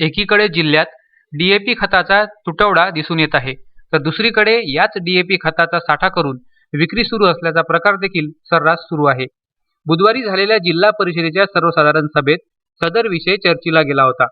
एकीकडे जिल्ह्यात डीएपी खताचा तुटवडा दिसून येत आहे. तर दुसरीकडे याच डीएपी खताचा साठा करून विक्री सुरू असल्याचा प्रकार देखील सर्रास सुरू आहे. बुधवारी झालेल्या जिल्हा परिषदेच्या सर्वसाधारण सभेत सदर विषय चर्चेला गेला होता.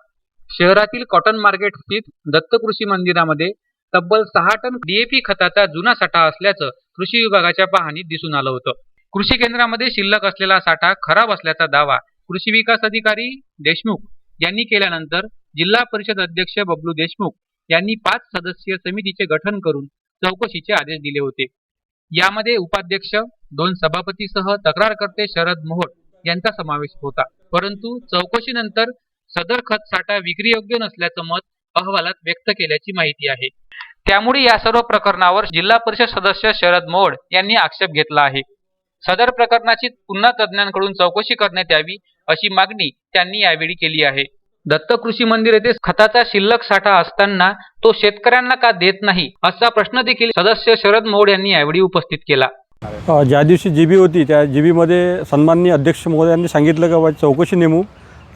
शहरातील कॉटन मार्केट स्थित दत्त कृषी मंदिरामध्ये तब्बल सहा टन डीएपी खताचा जुना साठा असल्याचं कृषी विभागाच्या पाहणीत दिसून आलं होतं. कृषी केंद्रामध्ये शिल्लक असलेला साठा खराब असल्याचा दावा कृषी विकास अधिकारी देशमुख यांनी केल्यानंतर जिल्हा परिषद अध्यक्ष बबलू देशमुख यांनी पाच सदस्यीय समितीचे गठन करून चौकशीचे आदेश दिले होते. यामध्ये उपाध्यक्ष दोन सभापतीसह तक्रारकर्ते शरद मोहोळ यांचा समावेश होता. परंतु चौकशीनंतर सदर खत साठा विक्रीयोग्य नसल्याचं मत अहवालात व्यक्त केल्याची माहिती आहे. त्यामुळे या सर्व प्रकरणावर जिल्हा परिषद सदस्य शरद मोड यांनी आक्षेप घेतला आहे. सदर प्रकरणाची पुन्हा तज्ज्ञांकडून चौकशी करण्यात यावी अशी मागणी त्यांनी यावेळी केली आहे. दत्त कृषी मंदिर येथे खताचा शिल्लक साठा असताना तो शेतकऱ्यांना का देत नाही असा प्रश्न देखील सदस्य शरद मोड यांनी यावेळी उपस्थित केला. ज्या दिवशी जी बी होती त्या जी बीमध्ये सन्माननीय अध्यक्ष महोदयांनी सांगितलं का बाबा चौकशी नेमू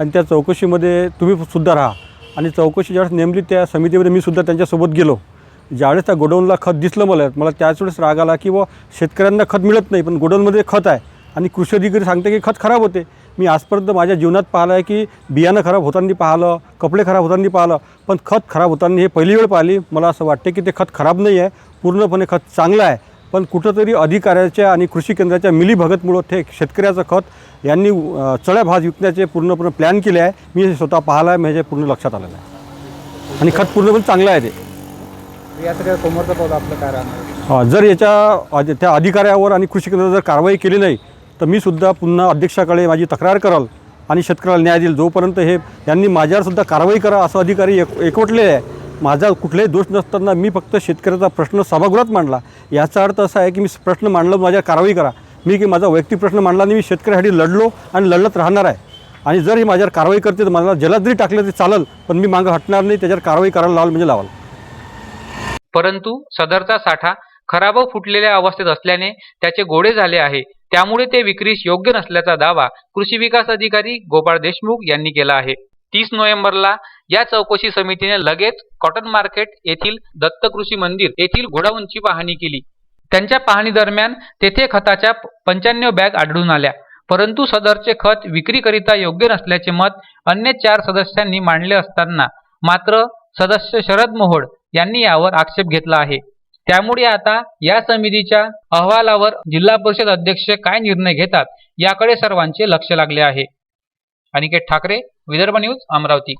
आणि त्या चौकशीमध्ये तुम्ही सुद्धा राहा. आणि चौकशी ज्यावेळेस नेमली त्या समितीमध्ये मी सुद्धा त्यांच्यासोबत गेलो. ज्यावेळेस त्या गोडाऊनला खत दिसलं मला मला त्याच वेळेस राग आला की बुवा शेतकऱ्यांना खत मिळत नाही पण गोडाऊनमध्ये खत आहे. आणि कृषी अधिकारी सांगते की खत खराब होते. मी आजपर्यंत माझ्या जीवनात पाहिलं आहे की बियाणं खराब होताना पाहिलं कपडे खराब होताना पाहिलं पण खत खराब होताना हे पहिली वेळ पाहिली. मला असं वाटते की ते खत खराब नाही आहे पूर्णपणे खत चांगलं आहे. पण कुठंतरी अधिकाऱ्याच्या आणि कृषी केंद्राच्या मिलीभगतमुळं ते शेतकऱ्याचं खत यांनी चढ्या भाव विकण्याचे पूर्णपणे प्लॅन केले आहे. मी हे स्वतः पाहिलं आहे म्हणजे पूर्ण लक्षात आलेलं आहे. आणि खत पूर्णपणे चांगलं आहे ते. समोरचं आपलं काय राहणार? अ, जर याच्या त्या अधिकाऱ्यावर आणि कृषी केंद्रावर जर कारवाई केली नाही तर मी सुद्धा पुन्हा अध्यक्षाकडे माझी तक्रार कराल आणि शेतकऱ्याला न्याय देईल. जोपर्यंत हे यांनी माझ्यावर सुद्धा कारवाई करा असं अधिकारी एक एकवटले आहे. माझा कुठलाही दोष नसताना मी फक्त शेतकऱ्याचा प्रश्न सभागृहात मांडला. याचा अर्थ असा आहे की मी प्रश्न मांडला माझ्या कारवाई करा. मी की माझा वैयक्तिक प्रश्न मांडला आणि मी शेतकऱ्यासाठी लढलो आणि लढत राहणार आहे. आणि जर ही माझ्यावर कारवाई करते तर मला जलद जरी टाकलं तरी चालेल पण मी मागं हटणार नाही त्याच्यावर कारवाई करायला लावाल म्हणजे लावाल. परंतु सदरचा साठा खराब फुटलेल्या अवस्थेत असल्याने त्याचे गोडे झाले आहे. त्यामुळे ते विक्रीस योग्य नसल्याचा दावा कृषी विकास अधिकारी गोपाळ देशमुख यांनी केला आहे. तीस नोव्हेंबरला या चौकशी समितीने लगेच कॉटन मार्केट येथील दत्त कृषी मंदिर येथील घोडाऊंची पाहणी केली. त्यांच्या पाहणी दरम्यान तेथे खताच्या पंच्याण्णव बॅग आढळून आल्या. परंतु सदरचे खत विक्रीकरिता योग्य नसल्याचे मत अन्य चार सदस्यांनी मांडले असताना मात्र सदस्य शरद मोहोळ यांनी यावर आक्षेप घेतला आहे. त्यामुळे आता या समितीच्या अहवालावर जिल्हा परिषद अध्यक्ष काय निर्णय घेतात याकडे सर्वांचे लक्ष लागले आहे. अनिकेत ठाकरे विदर्भ न्यूज अमरावती.